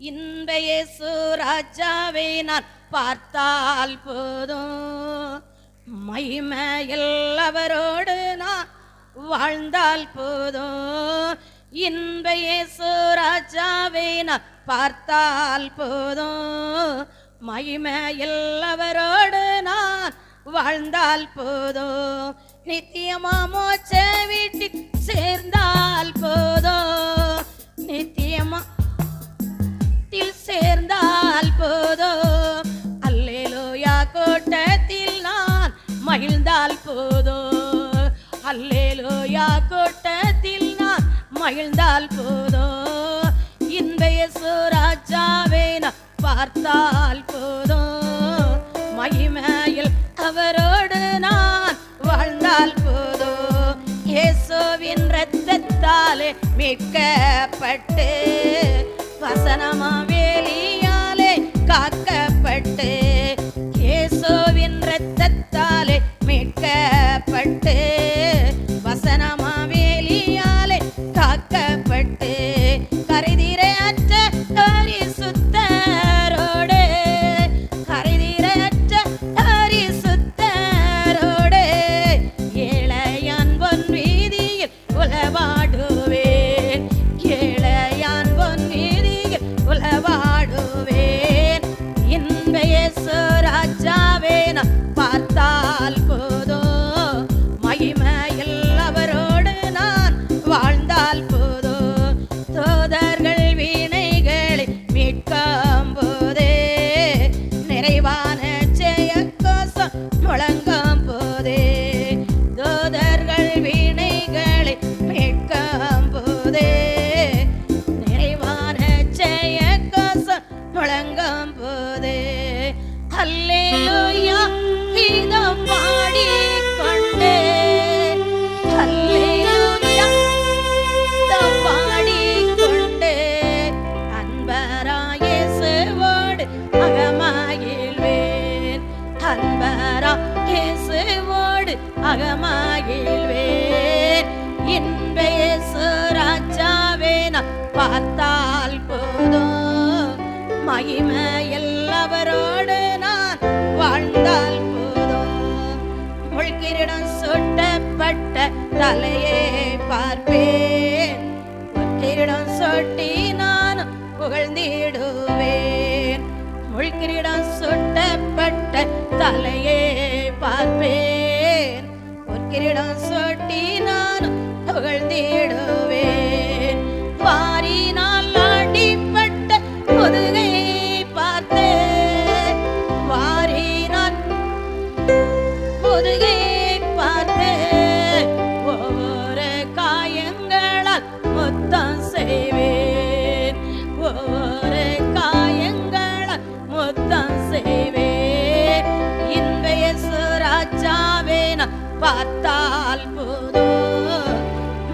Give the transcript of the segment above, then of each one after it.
இன்பயேசு ராஜாவை நான் பார்த்தால் போதும். மகிமையில் அவரோடு நான் வாழ்ந்தால் போதும். இன்பயேசு ராஜாவை நான் பார்த்தால் போதும். மகிமையில் அவரோடு நான் வாழ்ந்தால் போதும். நித்தியமா மோச்ச வீட்டில் சேர்ந்தால் போதும். சேர்ந்தால் போதோ? அல்லேலோயா கோட்டத்தில் நான் மகிழ்ந்தால் போதோ? அல்லேலோயா கோட்டத்தில் நான் மகிழ்ந்தால் போதோ? இன்றைய சுராஜாவே நான் பார்த்தால் போதோ? மகிமையில் அவரோடு நான் வாழ்ந்தால் போதோ? இயேசுவின் இரத்தத்தாலே மீட்கப்பட்டு தலையே பார்ப்பேன். ஒற்றிடம் சொட்டி நான் புகழ்ந்திடுவேன். முழ்கிரிடம் சுட்டப்பட்ட தலையே பார்ப்பேன். பொற்கிரிடம் சொட்டி நான் புகழ்ந்திடுவேன். பார்த்தால் போதோ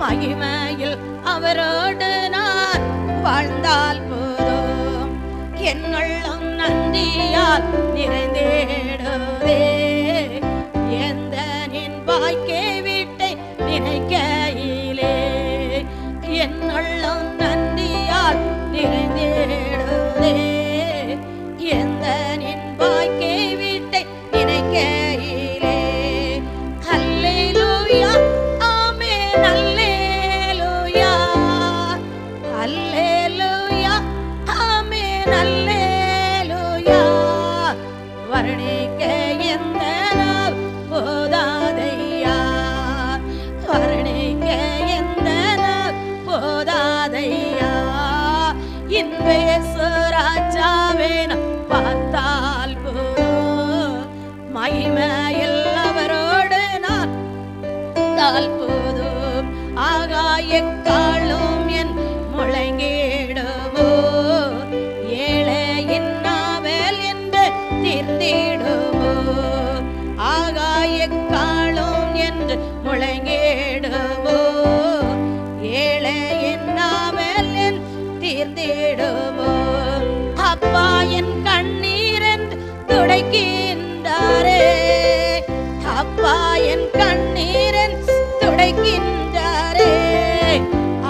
மகிமையில் அவரோடு நான் வாழ்ந்தால் போதும். என்னுள்ளும் நந்தியால் நிறைந்தேடுவே நான் பார்த்தால் துடைக்கின்றாரே. அப்பா என் கண்ணீரன் துடைக்கின்றாரே.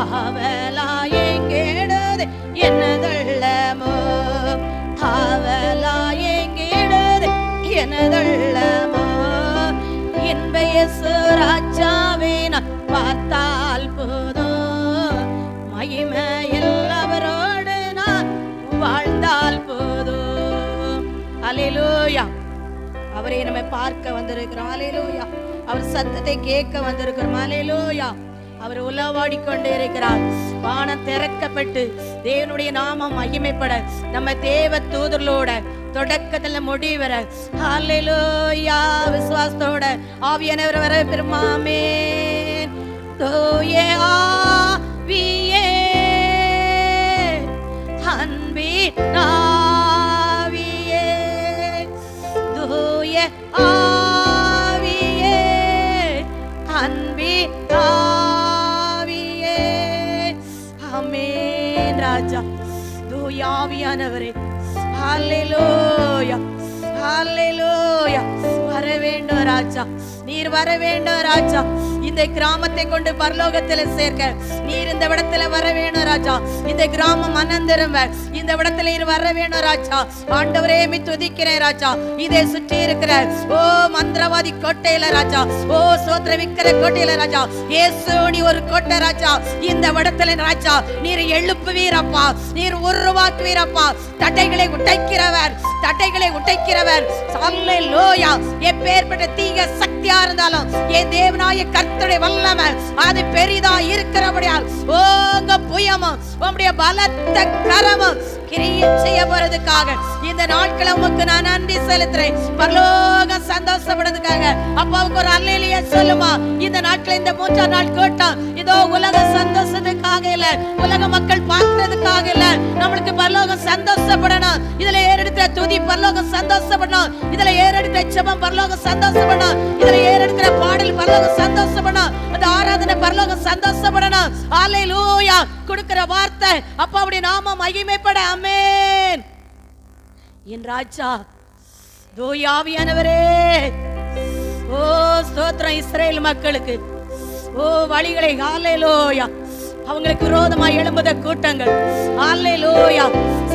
அவலாயே கேடுது என்னதள்ளமோ. அவலாயே கேடுது என்னதள்ள அவரை நம்ம பார்க்க வந்திருக்கிறோம் அலையிலூயா அவர் சத்தத்தை கேட்க வந்திருக்கிறோம் அலையிலூயா அவர் உலவாடி கொண்டே இருக்கிறார். வானம் திறக்கப்பட்டு தேவனுடைய நாமம் மகிமைப்பட நம்ம தேவ தூதர்களோட தொடக்கத்துல முடிவர ஹalleluya. விசுவாசத்தோட ஆவியானவர் வர பெருமாமே. தோயே ஆவியே. அன்பின் ஆவியே அன்பின் ஆவியே. ஆமென் ராஜா. தூய ஹalleluya ஹalleluya. வர வேண்டும் ராஜா. நீர் வர வேண்டும் ராஜா. இந்த கிராமத்தை கொண்டு பரலோகத்தில் சேர்க்க. நீர் இந்த இடத்துல வர வேணும் ராஜா. இந்த கிராமம் அனந்திரும்ப இந்த இடத்துல நீர் வர வேணும் ராஜா. ஆண்டவரே மீ துதிக்கிறேன் ராஜா. இதை சுற்றி இருக்கிற ஓ மந்திரவாதி கோட்டையில ராஜா. ஓ சோத்திர விக்கிற கோட்டையில ராஜா. ஏசோனி நீ ஒரு கோட்டை ராஜா. இந்த இடத்துல ராஜா நீர் எழுப்புவீரப்பா. நீர் உருவாக்குவீரப்பா. தட்டைகளை உடைக்கிறவர் தட்டைகளை உடைக்கிறவர். லோயா எப்பேற்பட்ட தீங்க சக்தியா இருந்தாலும் என் தேவனாய கர்த்தருடைய வல்லமை அது பெரிதா இருக்கிறபடியால் உங்க புயமும் உங்களுடைய பலத்த கரமும் கிரியை செய்ய போறதுக்காக இந்த நாட்களை உமக்கு நான் நன்றி செலுத்துறேன். பரலோக சந்தோஷப்படுறதுக்காக. அப்பாவுக்கு ஒரு அல்லையிலேயே சொல்லுமா? இந்த நாட்களை இந்த மூன்றாம் நாள் கேட்டோம் இதோ உலக சந்தோஷம். பார்க்கறதுக்காக இல்ல உலக மக்கள் பார்க்கறதுக்காக இல்ல. நம்மளுக்கு பரலோகம் சந்தோஷப்படணும். இதுல ஏறெடுக்கிற துதி பரலோகம் சந்தோஷப்படணும். இதுல ஏறெடுக்கிற ஜெபம் பரலோகம் சந்தோஷப்படணும். இதுல ஏறெடுக்கிற பாடல் பரலோகம் சந்தோஷப்படணும். அந்த ஆராதனை பரலோகம் சந்தோஷப்படணும். ஹalleluya கொடுக்கிற வார்த்தை அப்பாவுடைய நாமம் மகிமைப்பட. ஆமென் என் ராஜா தோயாவியானவரே ஓ ஸ்தோத்திரம் இஸ்ரேல் மக்களுக்கு. ஓ வழிகளை. காலையிலோயா அவங்களுக்கு விரோதமாய் எழும்புத கூட்டங்கள். ஹalleluya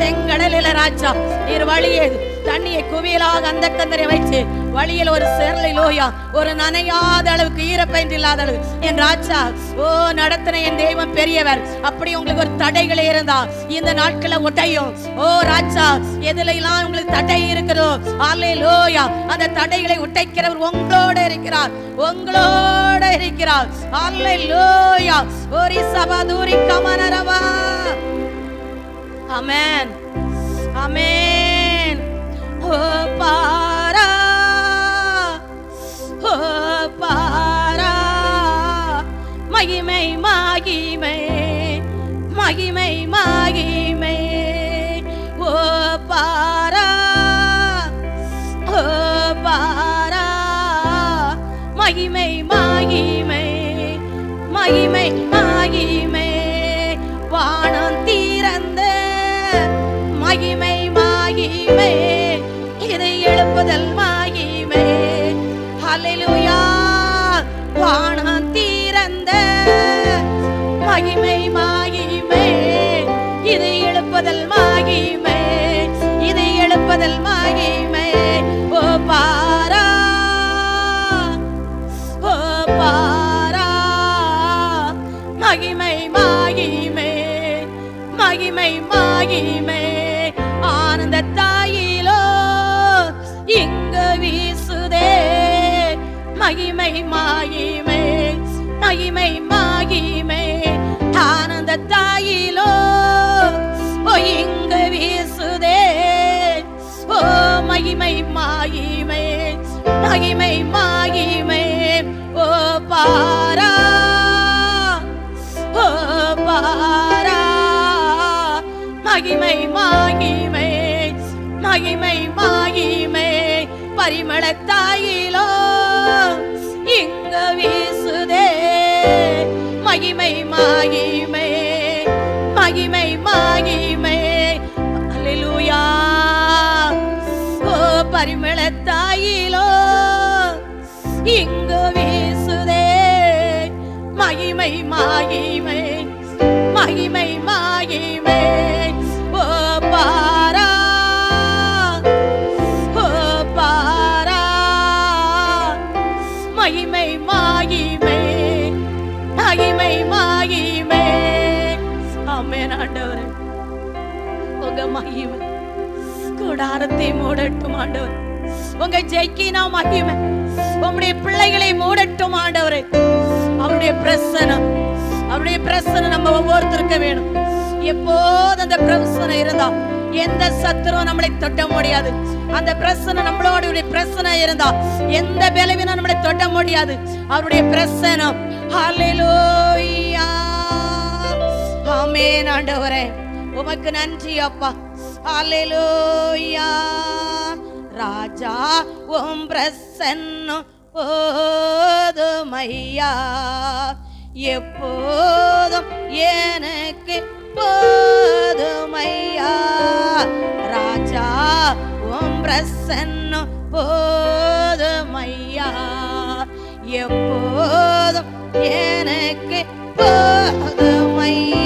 செங்கடலில ராஜா நீர் வழியே தண்ணியை குவியலாக அந்த கந்தரை வைத்து வழியில் ஒரு செரலை லோயா ஒரு நனையாத அளவுக்கு ஈரப்பைந்து இல்லாத அளவு. என் ராஜா ஓ நடத்தின என் தெய்வம் பெரியவர் அப்படி உங்களுக்கு ஒரு தடைகள் இருந்தா இந்த நாட்களை உடையும் ஓ ராஜா எதுல எல்லாம் உங்களுக்கு தடை இருக்கிறதோ ஆலே லோயா அந்த தடைகளை உடைக்கிறவர் உங்களோட இருக்கிறார் உங்களோட இருக்கிறார். ஆலே லோயா ஒரு சபா கமனரவா அமேன் அமேன் ஓ பாரா முதல் மாயிமே. மகிமை ஹalleluya. வானம் தீரந்த மகிமை மாயிமே. இதை எழுப்பதல் மாயிமே. இதை எழுப்பதல் மாயிமே. ஓ பாரா. ஓ பாரா. மகிமை மாயிமே. மகிமை மாயிமே. மகிமை மாயிமே மகிமை மாயிமே ஆனந்த தாயிலோ இங்க வீசுதே. ஓ மகிமை மாயிமே மகிமை மாயிமே ஓ பாரா. ஓ பாரா. மகிமை மாயிமே மகிமை மாயிமே பரிமள உங்க மகிமை. கூடாரத்தை மூடட்டும் ஆண்டவர். உங்க ஜெய்கினா மகிமை. உங்களுடைய பிள்ளைகளை மூடட்டும் ஆண்டவரே. அவருடைய பிரசனம் அவருடைய பிரசனம் நம்ம ஒவ்வொருத்தருக்க வேணும். எப்போது அந்த பிரசனம் இருந்தா எந்த சத்துருவும் நம்மளை தொட்ட முடியாது. அந்த பிரசனை நம்மளோட பிரசனை இருந்தா எந்த பலவீனம் நம்மளை தொட்ட முடியாது. அவருடைய பிரசனம் ஹalleluya ஆமென் ஆண்டவரே. உமக்கு நன்றி அப்பா. ஹalleluya ராஜா உம் பிரசன்னம் போதுமையா? எப்போதும் எனக்கு போதுமையா? ராஜா உம் பிரசன்னம் போதுமையா? எப்போதும் எனக்கு போதுமையா?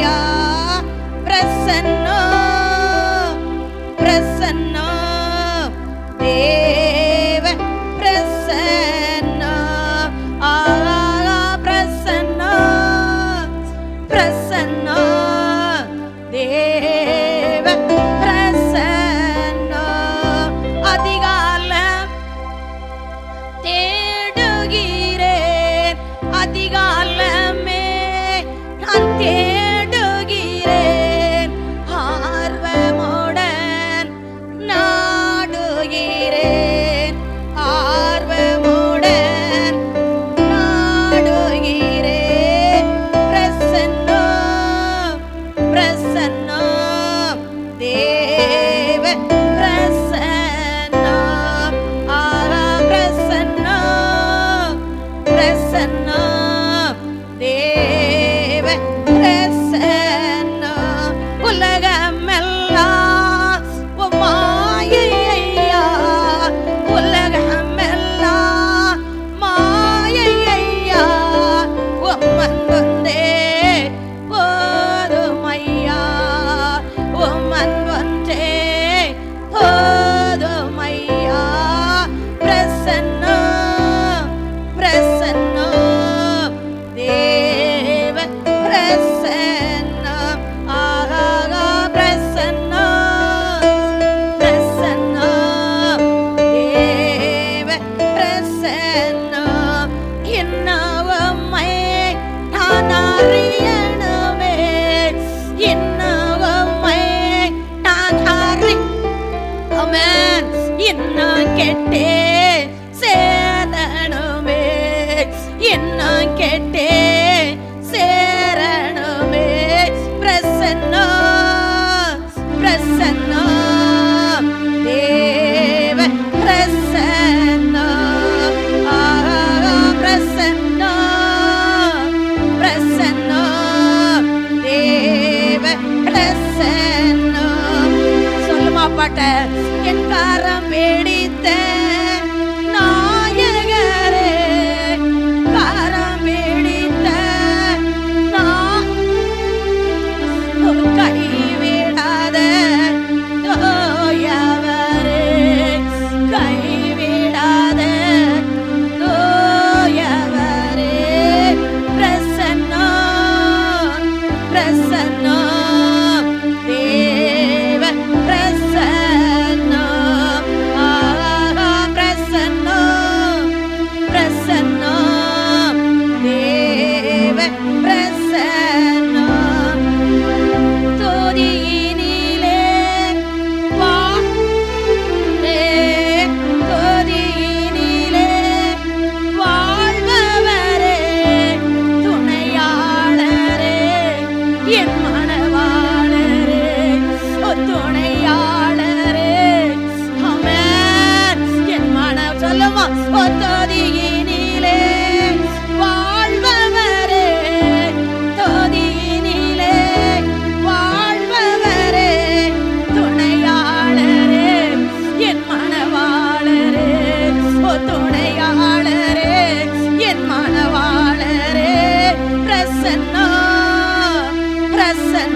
变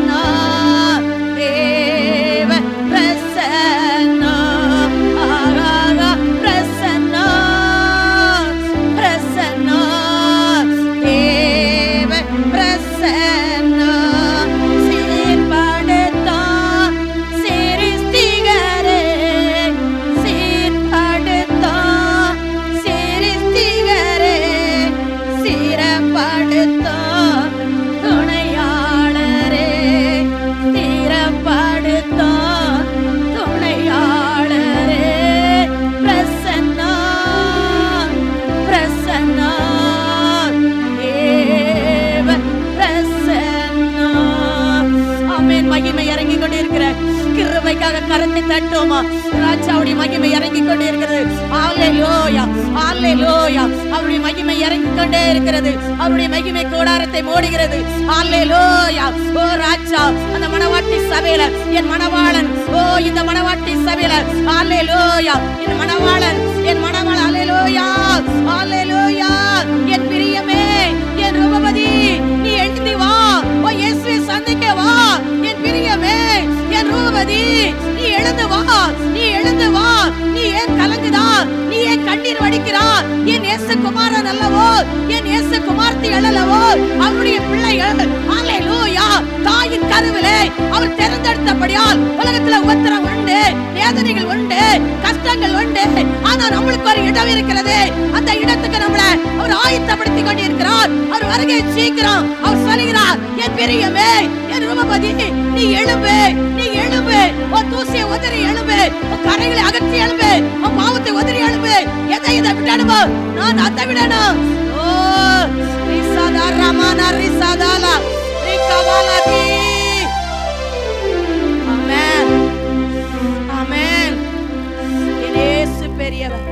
na கொண்டே இருக்கிறது. ஹalleluya ஹalleluya அவருடைய மகிமை இறங்கி கொண்டே இருக்கிறது. அவருடைய மகிமை கூடாரத்தை மூடுகிறது. ஹalleluya ஓ ராஜா அந்த மணவாட்டி சபையில என் மணவாளன். ஓ இந்த மனவாட்டி சபையில. ஹalleluya என் மனவாளன் என் மணவாளன். ஹalleluya லோயா என் பிரியமே என் ரூபவதி நீ எழுதி வா. ஓ இயேசுவை சந்திக்க வா. என் பிரியமே என் ரூபதி நீ எழுந்து வா. நீ எழுந்து வா. நீ ஏன் கலங்குதா நீ ஏன் கண்ணீர் வடிக்கிறா என் இயேசு குமாரன் அல்லவோ? என் இயேசு குமார்த்தி அல்லவோ அவருடைய பிள்ளைகள் ஹalleluya தாயின் கருவிலே அவர் தேர்ந்தெடுத்தபடியால் உலகத்துல உத்தரம் உண்டு வேதனைகள் உண்டு கஷ்டங்கள் உண்டு. ஆனா நம்மளுக்கு ஒரு இடம் இருக்கிறது. அந்த இடத்துக்கு நம்மளை அவர் ஆயத்தப்படுத்தி கொண்டிருக்கிறார். அவர் வருகை சீக்கிரம் அவர் சொல்கிறார் என் பிரியமே என் ரூபபதி நீ எழும்பு நீ எழும்பு. உன் தூசியை உதறி எழும்பு. உன் கரைகளை அகற்றி எழும்பு. உன் பாவத்தை உதறி எழும்பு. எதை இதை விடணுமோ நான் அதை விடணும். ஓ ரிசாதா ரமானா ரிசாதாலா. ரிகவாலாதி ஆமென் ஆமென் என் இயேசு பெரியவர்